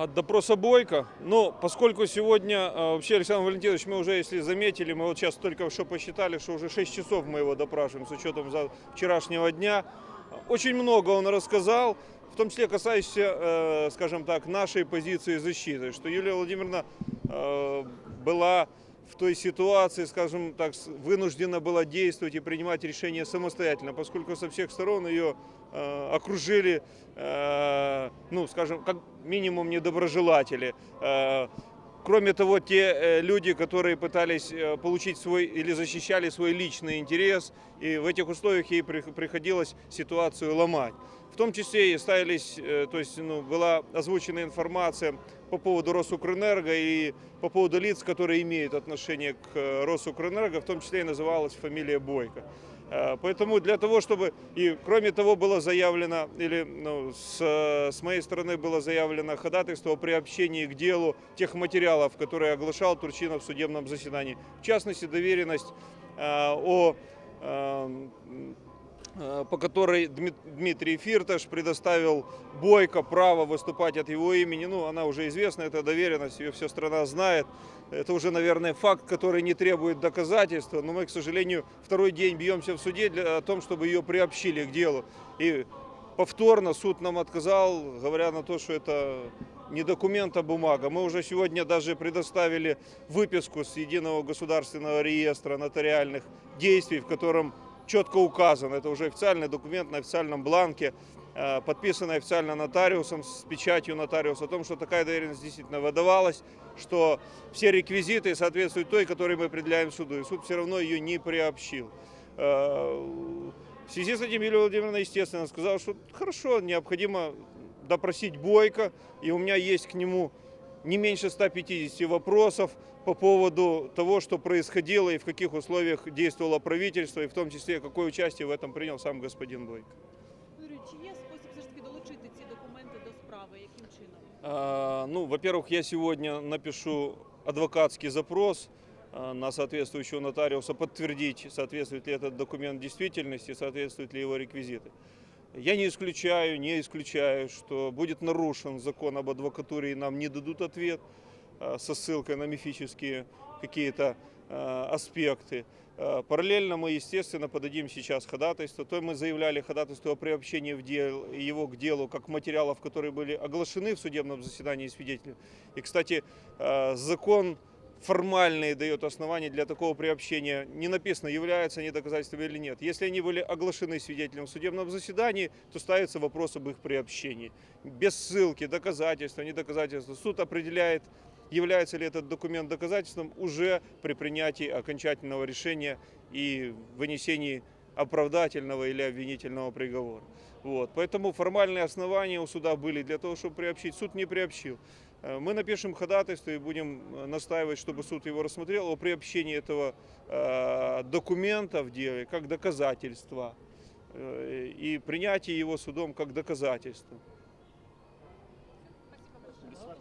От допроса Бойко. Ну, поскольку сегодня, э, вообще, Александр Валентинович, мы уже, если заметили, мы вот сейчас только что посчитали, что уже 6 часов мы его допрашиваем с учетом за вчерашнего дня. Очень много он рассказал, в том числе касающийся, э, скажем так, нашей позиции защиты, что Юлия Владимировна э, была в той ситуации, скажем так, вынуждена была действовать и принимать решения самостоятельно, поскольку со всех сторон ее э, окружили, э, ну, скажем, как минимум недоброжелатели. Э, Кроме того, те э, люди, которые пытались э, получить свой или защищали свой личный интерес, и в этих условиях ей при- приходилось ситуацию ломать. В том числе и ставились, э, то есть ну, была озвучена информация по поводу Росукрэнерго и по поводу лиц, которые имеют отношение к э, Росукрэнерго, в том числе и называлась фамилия Бойко. Э, Поэтому для того, чтобы... И кроме того, было заявлено, или ну, с, э, с моей стороны было заявлено ходатайство о приобщении к делу тех материалов, которые оглашал Турчинов в судебном заседании. В частности, доверенность э, о э, по которой Дми- Дмитрий Фирташ предоставил Бойко право выступать от его имени. Ну, она уже известна, эта доверенность, ее вся страна знает. Это уже, наверное, факт, который не требует доказательства, но мы, к сожалению, второй день бьемся в суде для, о том, чтобы ее приобщили к делу. И повторно суд нам отказал, говоря на то, что это не документ, а бумага. Мы уже сегодня даже предоставили выписку с единого государственного реестра нотариальных действий, в котором четко указано, это уже официальный документ на официальном бланке, э, подписанный официально нотариусом с печатью нотариуса о том, что такая доверенность действительно выдавалась, что все реквизиты соответствуют той, которую мы предъявляем суду, и суд все равно ее не приобщил. Э, В связи с этим Юлия Владимировна, естественно, сказала, что хорошо, необходимо допросить Бойко, и у меня есть к нему не меньше 150 вопросов по поводу того, что происходило и в каких условиях действовало правительство, и в том числе, какое участие в этом принял сам господин Бойко. Юрій, чи є спосіб все ж таки долучити ці документи до справи? Яким чином? А, Ну, во-первых, я сегодня напишу адвокатский запрос а, на соответствующего нотариуса подтвердить, соответствует ли этот документ действительности, соответствуют ли его реквизиты. Я не исключаю, не исключаю, что будет нарушен закон об адвокатуре и нам не дадут ответ а, со ссылкой на мифические какие-то а, аспекты. А, Параллельно мы, естественно, подадим сейчас ходатайство. То мы заявляли ходатайство о приобщении в дел, его к делу как материалов, которые были оглашены в судебном заседании свидетелей. И, кстати, закон формальный дает основания для такого приобщения. Не написано, являются они доказательствами или нет. Если они были оглашены свидетелем в судебном заседании, то ставится вопрос об их приобщении. Без ссылки, доказательства, не доказательства. Суд определяет, является ли этот документ доказательством уже при принятии окончательного решения и вынесении оправдательного или обвинительного приговора. Вот. Поэтому формальные основания у суда были для того, чтобы приобщить. Суд не приобщил. Э, Мы напишем ходатайство и будем э, настаивать, чтобы суд его рассмотрел о приобщении этого э, документа в деле как доказательства э, и принятии его судом как доказательства.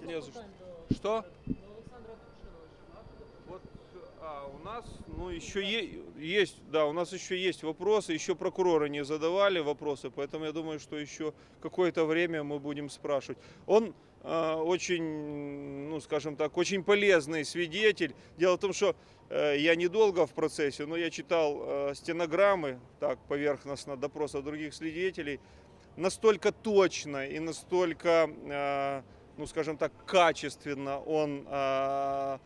Не за что. Что? Вот, а, у нас, ну, еще е- есть, да, у нас еще есть вопросы, еще прокуроры не задавали вопросы, поэтому я думаю, что еще какое-то время мы будем спрашивать. Он э, очень, ну, скажем так, очень полезный свидетель. Дело в том, что э, я недолго в процессе, но я читал э, стенограммы, так, поверхностно, допроса других свидетелей, настолько точно и настолько, э, ну, скажем так, качественно он э,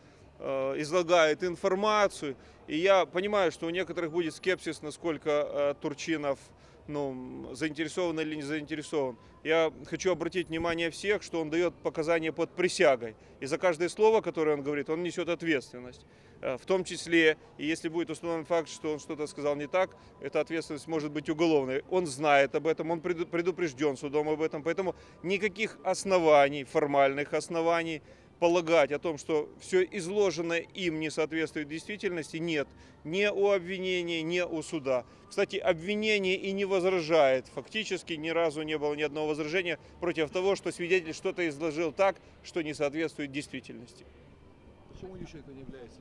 излагает информацию. И я понимаю, что у некоторых будет скепсис, насколько э, Турчинов ну, заинтересован или не заинтересован. Я хочу обратить внимание всех, что он дает показания под присягой. И за каждое слово, которое он говорит, он несет ответственность. Э, В том числе, и если будет установлен факт, что он что-то сказал не так, эта ответственность может быть уголовной. Он знает об этом, он преду- предупрежден судом об этом. Поэтому никаких оснований, формальных оснований полагать о том, что все изложенное им не соответствует действительности, нет. Ни у обвинения, ни у суда. Кстати, обвинение и не возражает. Фактически ни разу не было ни одного возражения против того, что свидетель что-то изложил так, что не соответствует действительности. Почему Ющенко не является?